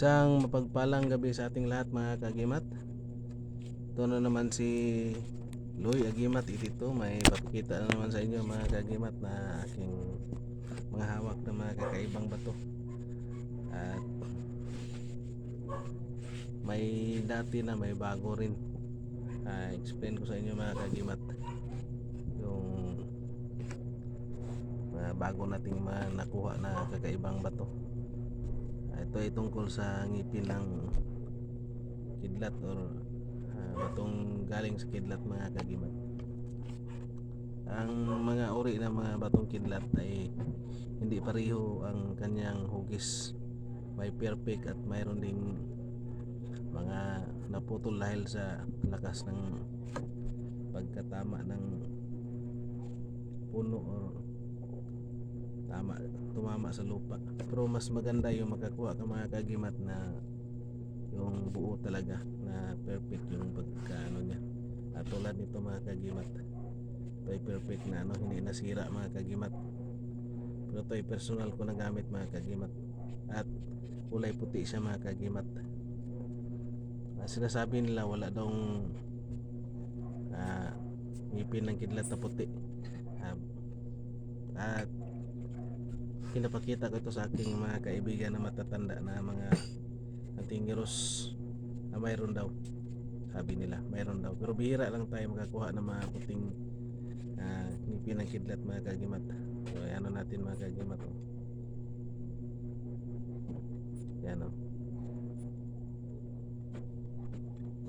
Isang mapagpalang gabi sa ating lahat mga kagimat. Ito na naman si Loy Agimat itito. May papakita na naman sa inyo mga kagimat na aking mga hawak na mga kakaibang bato. At may dati na may bago rin. Ah, explain ko sa inyo mga kagimat yung mga bago nating mga nakuha na kakaibang bato. Ito ay tungkol sa ngipin ng kidlat or ah, batong galing sa kidlat mga kagimat. Ang mga uri ng mga batong kidlat ay hindi pareho ang kanyang hugis. May perfect at mayroon ding mga naputol dahil sa lakas ng pagkatama ng puno or tama tumama sa lupa. Pero mas maganda yung makakuha ka mga kagimat na yung buo talaga na perfect yung pagkaano niya. At tulad nito mga kagimat ito ay perfect na ano hindi nasira mga kagimat. Pero ito ay personal ko na gamit mga kagimat. At kulay puti siya mga kagimat. Ah, sinasabi nila wala daw ah, ngipin ng kidlat na puti. Ah, at pinapakita ko ito sa aking mga kaibigan na matatanda na mga antingiros na mayroon daw sabi nila mayroon daw pero bihira lang tayo makakuha ng mga puting uh, ngipin ng kidlat mga kagimat so ano natin mga kagimat oh. yan oh.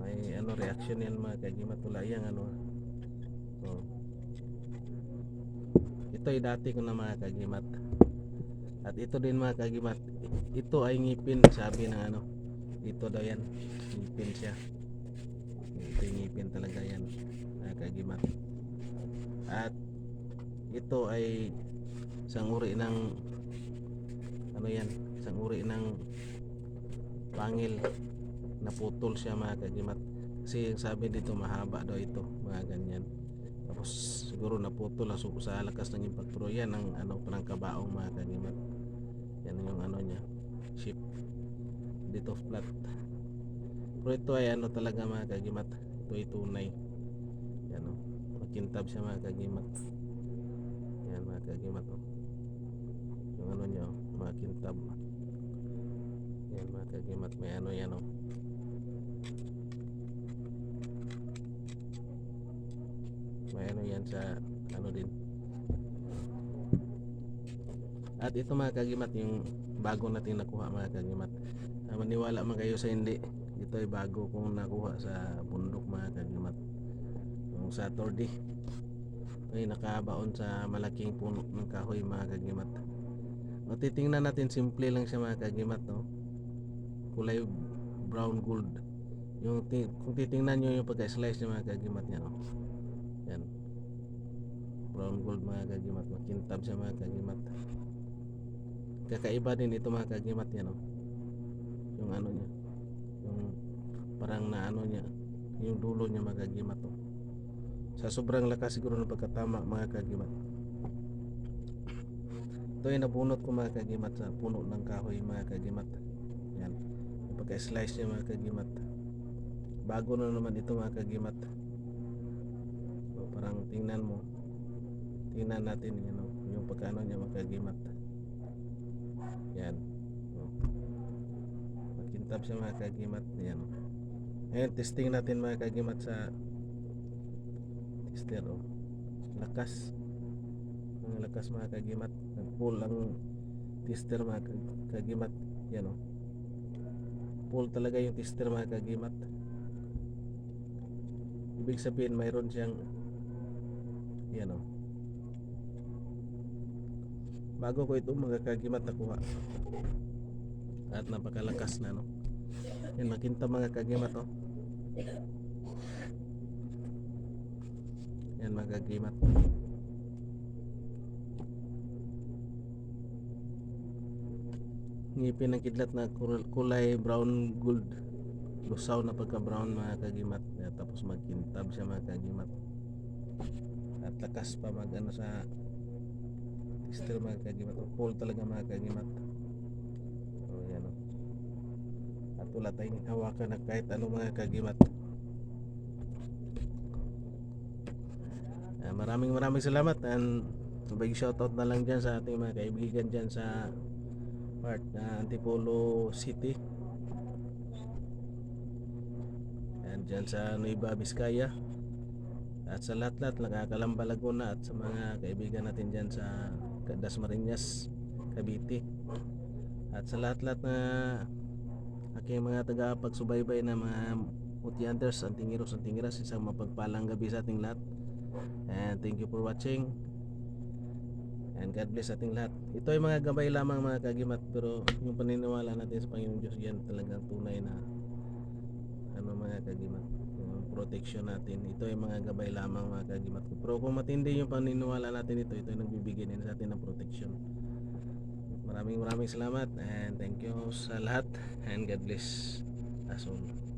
may ano reaction yan mga kagimat wala yang ano oh. ito dati ko na mga kagimat at ito din mga kagimat ito ay ngipin sabi ng ano ito daw yan ngipin siya. Ito yung ngipin talaga yan mga kagimat. At ito ay isang uri ng ano yan isang uri ng pangil naputol siya mga kagimat. Kasi sabi dito mahaba daw ito mga ganyan. Tapos siguro naputol na su- sa lakas ng impact pero yan ang ano parang kabaong mga kagimat yan yung ano niya ship dito flat pero ito ay ano talaga mga kagimat ito ay tunay. Yan o makintab siya mga kagimat. Yan mga kagimat o yung ano niya o makintab. Yan mga kagimat may ano yan o may ano yan sa ano din. At ito mga kagimat yung bago natin nakuha mga kagimat Ah, maniwala man kayo sa hindi ito ay bago kong nakuha sa bundok mga kagimat yung Saturday ay nakabaon sa malaking puno ng kahoy mga kagimat o titingnan natin simple lang siya mga kagimat no? kulay brown gold. Yung kung titingnan nyo yung pagka-slice niya mga kagimat niya no? yan. Brown gold mga kagimat makintab siya mga kagimat kakaiba din ito mga kagimat yan no? yung ano niya yung parang na ano niya yung dulo niya mga kagimat no? sa sobrang lakas siguro ng pagkatama mga kagimat. Ito yung nabunot ko mga kagimat sa puno ng kahoy mga kagimat. Yan. Pagka-slice niya mga kagimat. Bago na naman ito mga kagimat. So, parang tingnan mo. Tingnan natin yun, know, yung pagkano niya mga kagimat yan oh. makintab siya mga kagimat yan ngayon testing natin mga kagimat sa tester oh. lakas ang lakas mga kagimat nag pull ang tester mga kag- kagimat yan oh. pull talaga yung tester mga kagimat ibig sabihin mayroon siyang yan oh. Bago ko ito mga kagimat nakuha at napakalakas na no? Yan makinta mga kagimat oh. yan mga kagimat ngipin ng kidlat na kul- kulay brown gold. Lusaw na pagka brown mga kagimat tapos magkintab siya mga kagimat at lakas pa mag ano sa still mga kagimat full talaga mga kagimat so yan o wala tayong hawakan na kahit ano mga kagimat Ah, maraming maraming salamat. And big shoutout na lang dyan sa ating mga kaibigan dyan sa part na Antipolo City. And dyan sa Nueva Vizcaya. At sa lahat-lahat nakakalamba Laguna at sa mga kaibigan natin dyan sa Dasmariñas Cavite. At sa lahat-lahat na aking mga taga-pagsubaybay na mga Utianders, Antingiros, Antingiras isang mapagpalang gabi sa ating lahat. And thank you for watching. And God bless ating lahat. Ito ay mga gabay lamang mga kagimat pero yung paniniwala natin sa Panginoon Diyos yan talagang tunay na ano mga kagimat protection natin. Ito ay mga gabay lamang mga kagimat pero kung matindi yung paniniwala natin ito ito ay nagbibigay din sa atin ng protection. Maraming maraming salamat and thank you sa lahat and God bless us all